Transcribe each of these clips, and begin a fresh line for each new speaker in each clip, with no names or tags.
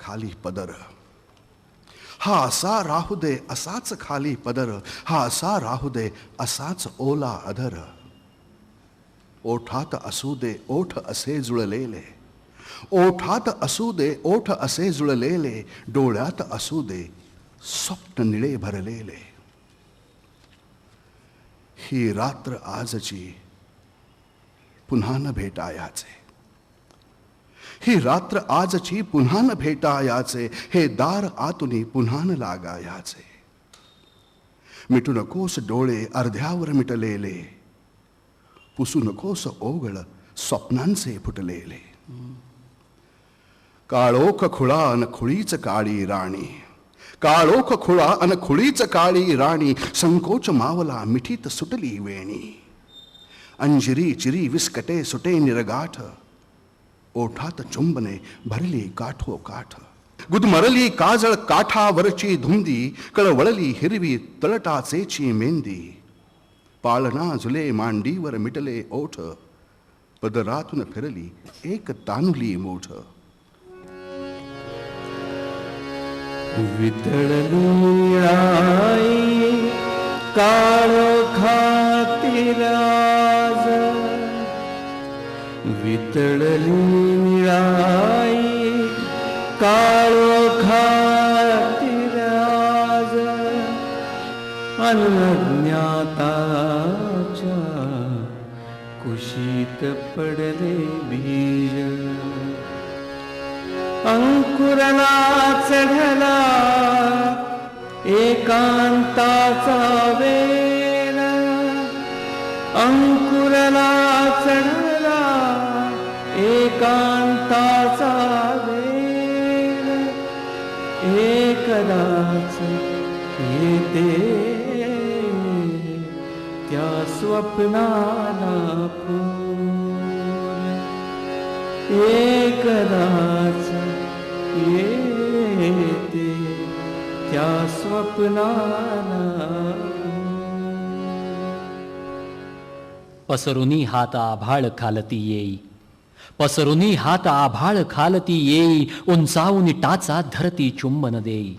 खाली पदर. हा असा राहू दे असाच खाली पदर. हा असा राहू दे असाच ओला अधर. ओठात असू दे ओठ असे जुळलेले. ओठात असू दे ओठ असे जुळलेले. डोळ्यात असू दे स्वप्न निळे भरलेले. ही रात्र आजची. पुन्हा न भेटायाचे. ही रात्र आजची पुन्हा न भेटायाचे हे दार आतुनी पुन्हा न लागायाचे. मिटू नकोस डोळे अर्ध्यावर मिटलेले. पुसू नकोस ओघळ स्वप्नांचे फुटलेले. काळोख खुळा अन खुळीच काळी राणी. काळोख खुळा अन खुळीच काळी राणी संकोच मावला मिठीत सुटली वेणी. अंजिरी चिरी विस्कटे सुटे निरगाठ ओठात चुंबने भरली काठो काठ। गुदमरली काजळ काठावरची धुंदी, कळवळली हिरवी तळटाचेची मेंदी। पाळणा झुले मांडीवर मिटले ओठ, पदरातून फिरली एक तानुली मोठ।
वितळली आई, काळ खातिराज तळली निळाई काळो खातिराज अनज्ञाताच्या कुशीत पडले बीज. अंकुरला चढला एकांताचा वेळ अंकुरला चढला एकांताचा वेळ एकदाच येते. त्या स्वप्नाला फूल एकदाच येते. त्या स्वप्नाला
पसरुनी हाता आभाळ खालती येई. पसरुनी हात आभाळ खालती येई उंचावून टाचा धरती चुंबन देई.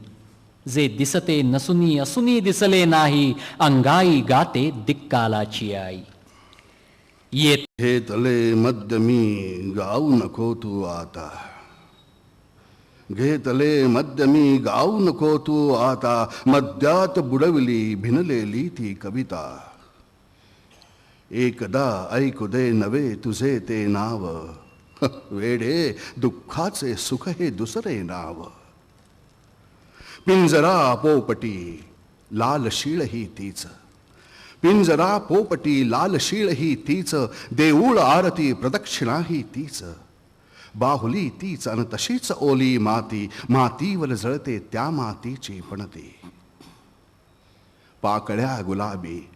जे दिसते नसुनी असुनी दिसले नाही अंगाई गाते दिक्कालाची आई. येत
हे तले मद्य मी गाऊ नको तू आता. घेतले मद्य मी गाऊ नको तू आता. मद्यात बुडवली भिनलेली ती कविता. एकदा ऐकू दे नवे तुझे ते नाव. वेडे दुःखाचे सुख हे दुसरे नाव. पिंजरा पोपटी लालशीळ ही तीच. पिंजरा पोपटी लालशीळ ही तीच. देऊळ आरती प्रदक्षिणा ही तीच. बाहुली तीच अन तशीच ओली माती. मातीवर जळते त्या मातीची पणती पाकळ्या गुलाबी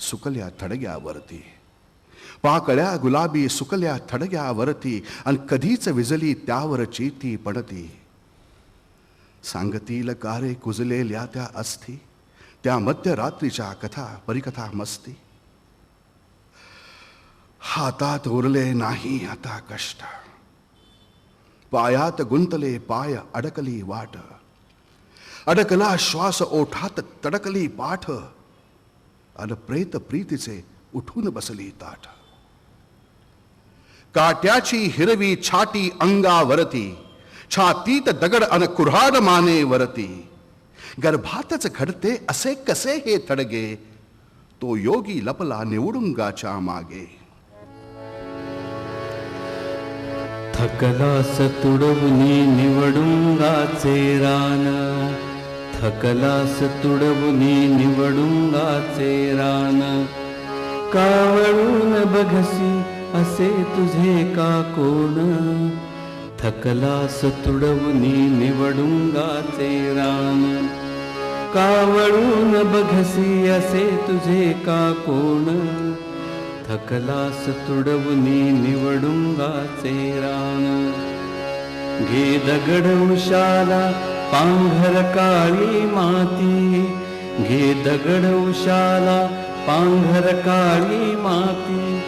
सुकल्या थडग्यावरती पाकळ्या गुलाबी सुकल्या थडग्यावरती आणि कधीच विजली त्यावरची ती पडती. सांगतील कारे कुजलेल्या त्या अस्थी त्या मध्यरात्रीच्या कथा परिकथा मस्ती. हातात उरले नाही आता कष्ट. पायात गुंतले पाय अडकली वाट. अडकला श्वास ओठात तडकली पाठ. अन प्रेत प्रीतीचे उठून बसली ताठ काट्याची हिरवी छाटी अंगावरती छातीत दगड अन कुऱ्हाड माने वरती. गर्भातच घडते असे कसे हे थडगे तो योगी लपला निवडुंगाच्या मागे.
थकलास तुडवुनी निवडुंगाचे रान. थकलास तुडवुनी निवडुंगाचे रान. कावळून बघसी असे तुझे का कोण? थकलास तुडवुनी निवडुंगाचे रान. कावळून बघसी असे तुझे का कोण? थकलास तुडवुनी निवडुंगाचे रान. घे दगड उशाला पांघर काळी माती घे दगड उशाला पांघर काळी माती.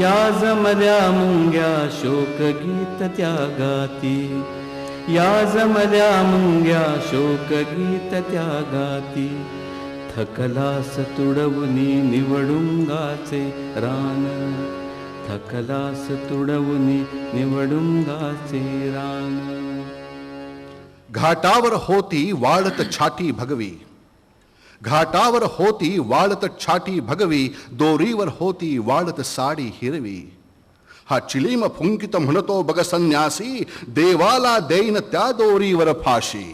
या जमल्या मुंग्या शोक गीत त्या गाती या जमल्या मुंग्या शोकगीत त्या गाती थकलास तुडवुनी निवडुंगाचे रान. थकलास तुडवुनी निवडुंगाचे रान.
घाटावर होती वाळत छाटी भगवी घाटावर होती वाळत छाटी भगवी दोरीवर होती वाळत साडी हिरवी हा चिलीम फुंकित म्हणतो बग संन्यासी देवाला देईन त्या दोरीवर फाशी